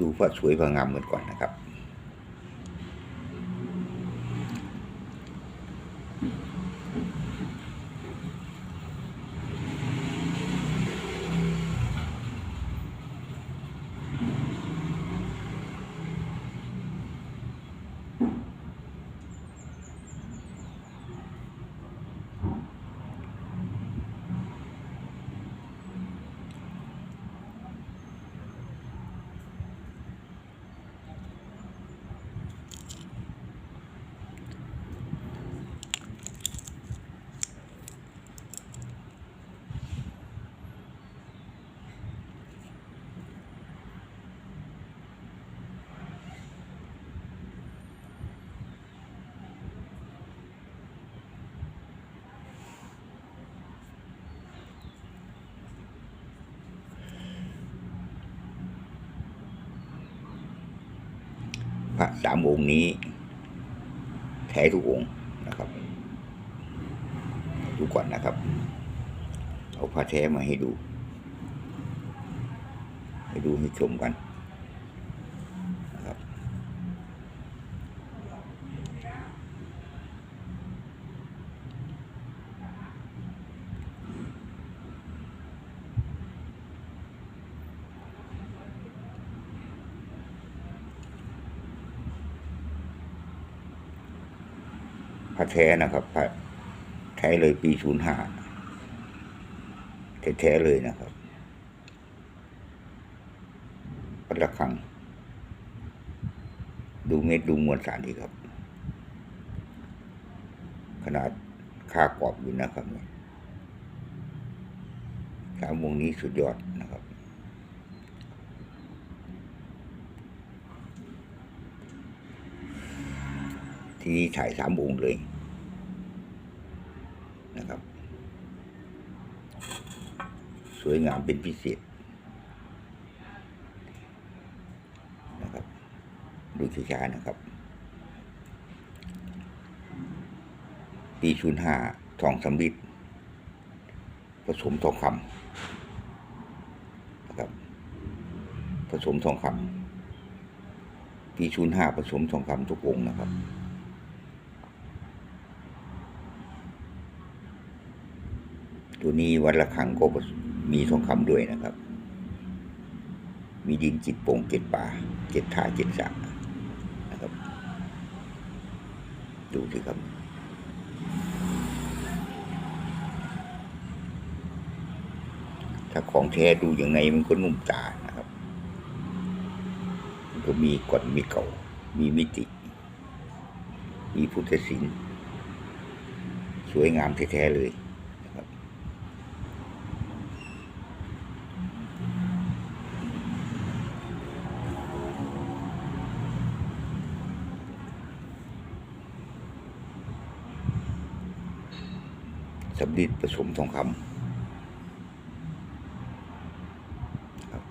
ดูพระสวยพระงามกันก่อนนะครับ พระสามองค์นี้ แท้ทุกองค์นะครับ ดูก่อนนะครับ เอาพระแท้มาให้ดู ให้ดูให้ชมกันนะครับ พระแท้นะครับพระแท้เลยปีศูนย์ห้าแท้ๆเลยนะครับปัละคัง ดูเม็ดดูมวลสารดีครับ ขนาดค่ากรอบอยู่นะครับสามวงนี้สุดยอดนะครับ ที่นี่ถ่ายสามวงค์เลยนะครับ สวยงามเป็นพิเศษนะครับ ดูช้าๆนะครับ ปีชุนห้าทองสำริดผสมทองคำนะครับ ผสมทองคำปีชุนห้าผสมทองคำทุกองนะครับ ตัวนี้วัดละคังก็มีทองคำด้วยนะครับ มีดินจิตโป่งเจ็ดป่าเจ็ดท่าเจ็ดสระนะครับ ดูสิครับถ้าของแท้ดูอย่างไงมันก็นุ่มตานะครับ มันก็มีกฎมีเก่า มีมิติ มีพุทธศิลป์สวยงามแท้ๆเลยนะครับ สำลิดผสมทองคำครับ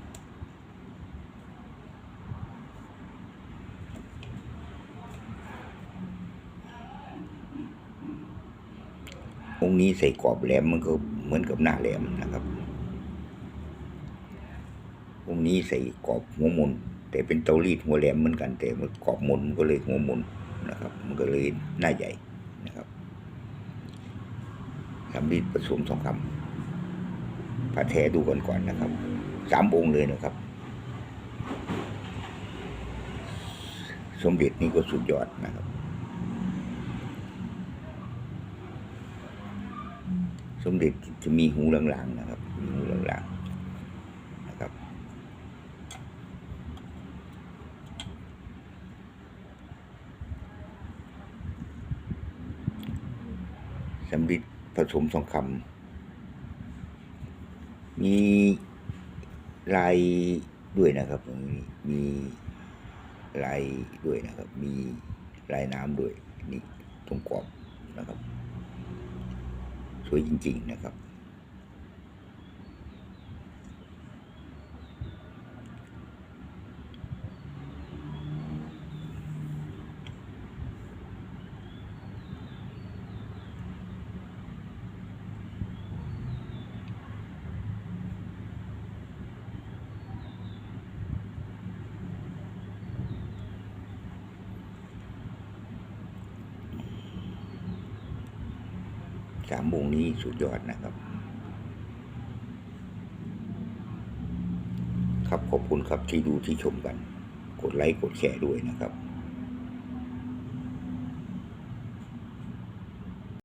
องค์นี้ใส่กรอบแหลมมันก็เหมือนกับหน้าแหลมนะครับ องค์นี้ใส่กรอบหัวมุนแต่เป็นเตารีดหัวแหลมเหมือนกันแต่มันกรอบมุนมันก็เลยหัวมุนนะครับ มันก็เลยหน้าใหญ่นะครับ สำลีผสมทองคำพระแท้ดูก่อนก่อนนะครับสามองค์เลยนะครับ สมเด็จนี่ก็สุดยอดนะครับ สมเด็จจะมีหูหลังๆนะครับมีหูหลังๆนะครับสำลิด ผสมทองคำมีลายด้วยนะครับ มีลายด้วยนะครับ มีลายน้ำด้วยนี่ตรงกรอบนะครับ สวยจริง ๆ นะครับ สามวงนี้สุดยอดนะครับ ครับขอบคุณครับที่ดูที่ชมกัน กดไลค์กดแชร์ด้วยนะครับ